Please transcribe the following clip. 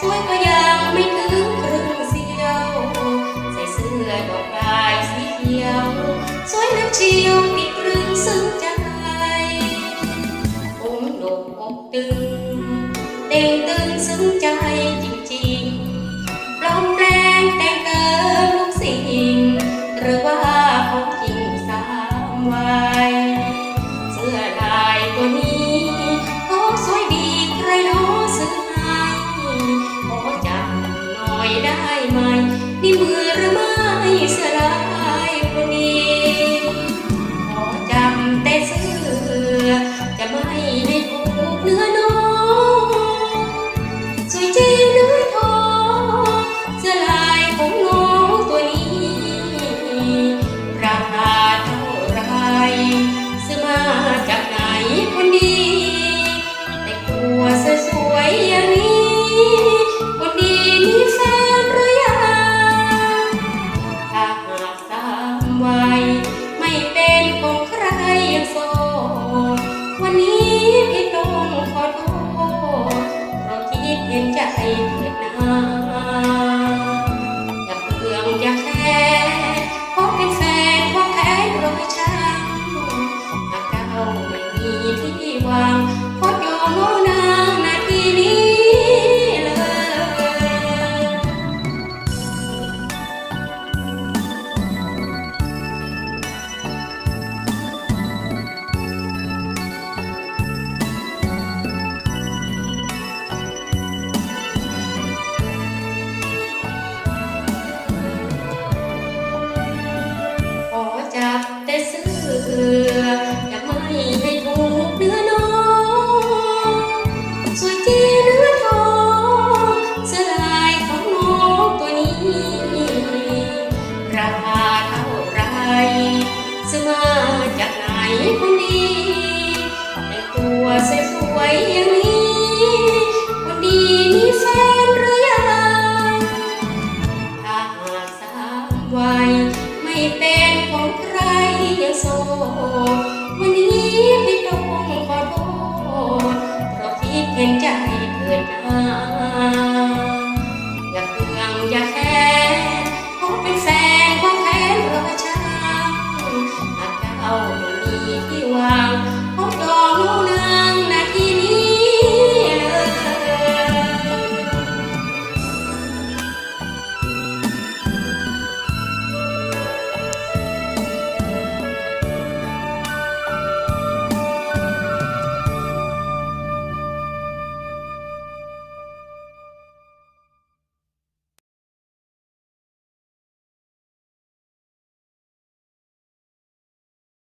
สวยก็ยังไม่ถึงครึ่งเสียวใส่เสื้อกไม้สีเขียว สวยเลืเชียวติดตรึงซึ้งใจผมหลบอกตึงเต่งตึงซึ้งใจจริงๆร้องแรงแตงเติมลูกสิงหรือว่า นมือรือไม่สลายคนนี้ขอจำแต่เสื้อจะไม่ให้ผูกเนื้อ ห็นใจเถิดนาอย่าเพื่องอย่าแค่ขอเป็นแฟนขอแค่รอยช้ำหากเจ้าไม่มีที่วาง แต่ซื้อเกลือจะไม่ให้ถูกเนื้อน้องสวยจีเนื้อทองเส้อลายของน้องตัวนี้ ราคาเท่าไรสมาจากไหนคนดีแต่ตัวเสวยๆอย่างนี้คนดีมีแฟนหรือยังถ้าหากสาวว เป็นของใครยังโศกวันนี้ไม่ต้องขอโทษ